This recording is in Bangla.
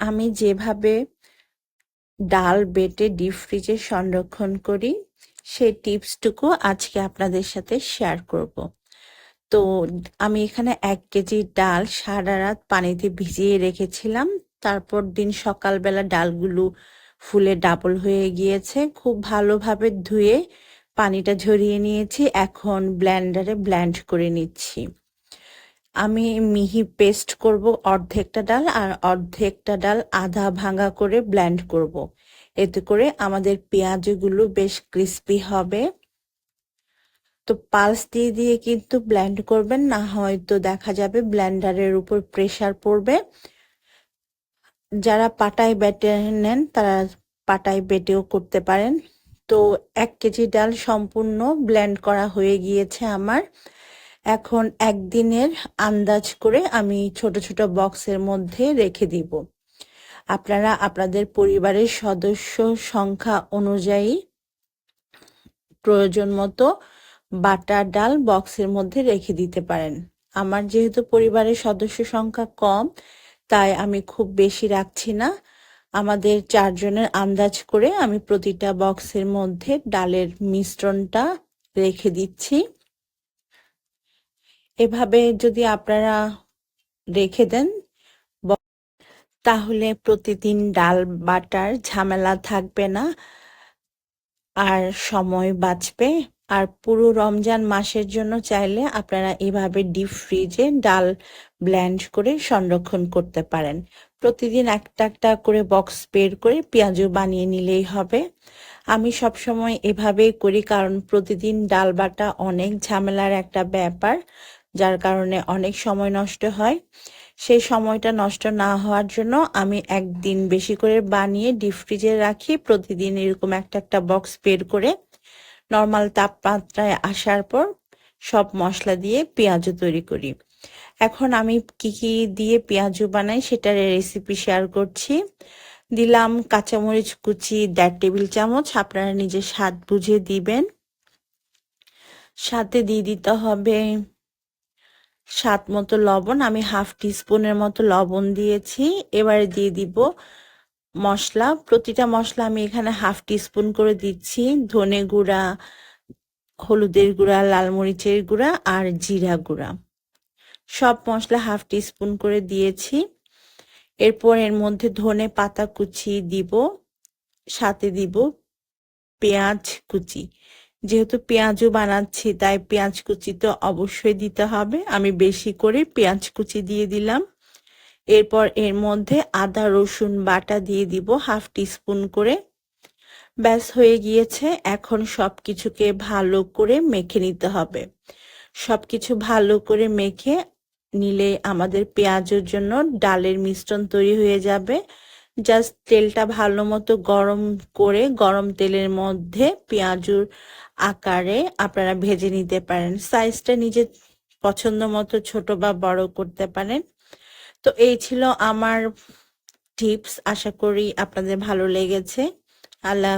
আমি যেভাবে ডাল বেটে ডিপ ফ্রিজে সংরক্ষণ করি সেই টিপসটুকু আজকে আপনাদের সাথে শেয়ার করব। তো আমি এখানে এক কেজি ডাল সারা রাত পানিতে ভিজিয়ে রেখেছিলাম। তারপর দিন সকালবেলা ডালগুলো ফুলে ডাবল হয়ে গিয়েছে। খুব ভালোভাবে ধুয়ে পানিটা ঝরিয়ে নিয়েছি। এখন ব্ল্যান্ডারে ব্ল্যান্ড করে নিচ্ছি। আমি মিহি পেস্ট করব অর্ধেকটা ডাল আর অর্ধেকটা ডাল আধা ভাঙা করে ব্ল্যান্ড করব। এতে করে আমাদের পেঁয়াজগুলো বেশ ক্রিস্পি হবে। তো পালস দিয়ে দিয়ে কিন্তু ব্ল্যান্ড করবেন, না হয়তো দেখা যাবে ব্ল্যান্ডারের উপর প্রেসার পড়বে। যারা পাটায় বেটে নেন, তারা পাটায় বেটেও করতে পারেন। তো এক কেজি ডাল সম্পূর্ণ ব্ল্যান্ড করা হয়ে গিয়েছে আমার। এখন একদিনের আন্দাজ করে আমি ছোট ছোট বক্সের মধ্যে রেখে দিব। আপনারা আপনাদের পরিবারের সদস্য সংখ্যা অনুযায়ী প্রয়োজন মতো বাটার ডাল বক্সের মধ্যে রেখে দিতে পারেন। আমার যেহেতু পরিবারের সদস্য সংখ্যা কম, তাই আমি খুব বেশি রাখছি না। আমাদের চারজনের আন্দাজ করে আমি প্রতিটা বক্সের মধ্যে ডালের মিশ্রণটা রেখে দিচ্ছি। এভাবে যদি আপনারা রেখে দেন, তাহলে প্রতিদিন ডাল বাটার ঝামেলা থাকবে না। আর সময় বাঁচবে। আর পুরো রমজান মাসের জন্য চাইলে আপনারা এভাবে ডিপ ফ্রিজে ডাল ব্ল্যান্ড করে সংরক্ষণ করতে পারেন। প্রতিদিন একটা একটা করে বক্স বের করে পেঁয়াজও বানিয়ে নিলেই হবে। আমি সবসময় এভাবেই করি, কারণ প্রতিদিন ডাল বাটা অনেক ঝামেলার একটা ব্যাপার। যার কারণে অনেক সময় নষ্ট হয়। সেই সময়টা নষ্ট না হওয়ার জন্য আমি একদিন বেশি করে বানিয়ে ডিপ ফ্রিজে রাখি। প্রতিদিন এরকম একটা একটা বক্স বের করে নর্মাল তাপমাত্রায় আসার পর সব মশলা দিয়ে পেঁয়াজও তৈরি করি। এখন আমি কি কি দিয়ে পেঁয়াজু বানাই সেটার রেসিপি শেয়ার করছি। দিলাম কাঁচামরিচ কুচি, দেড় টেবিল চামচ, আপনারা নিজের স্বাদ বুঝে দিবেন। সাথে দিয়ে দিতে হবে স্বাদ মতো লবণ, আমি হাফ টিস্পুনের মতো লবণ দিয়েছি। এবারে দিয়ে দিব মশলা। প্রতিটা মশলা আমি এখানে হাফ টিস্পুন করে দিচ্ছি। ধনে গুঁড়া, হলুদের গুঁড়া, লাল মরিচের গুঁড়া আর জিরা গুঁড়া। সব মশলা হাফ টিস্পুন করে দিয়েছি। এরপর এর মধ্যে ধনে পাতা কুচি দিব, সাথে দিব পেঁয়াজ কুচি। যেহেতু পেঁয়াজও বানাচ্ছি, তাই পেঁয়াজ কুচি তো অবশ্যই দিতে হবে। আমি বেশি করে পেঁয়াজ কুচি দিয়ে দিলাম। এরপর এর মধ্যে আদা, রসুন বাটা দিয়ে দিব হাফ টিস্পুন করে। ব্যাস, হয়ে গিয়েছে। এখন সব কিছুকে ভালো করে মেখে নিতে হবে। সব কিছু ভালো করে মেখে নিলে আমাদের পেঁয়াজের জন্য ডালের মিশ্রণ তৈরি হয়ে যাবে। জাস্ট তেলটা ভালো মতো গরম করে গরম তেলের মধ্যে পেঁয়াজুর আকারে আপনারা ভেজে নিতে পারেন। সাইজটা নিজের পছন্দ মতো ছোট বা বড় করতে পারেন। তো এই ছিল আমার টিপস আশা করি আপনাদের ভালো লেগেছে। আল্লাহ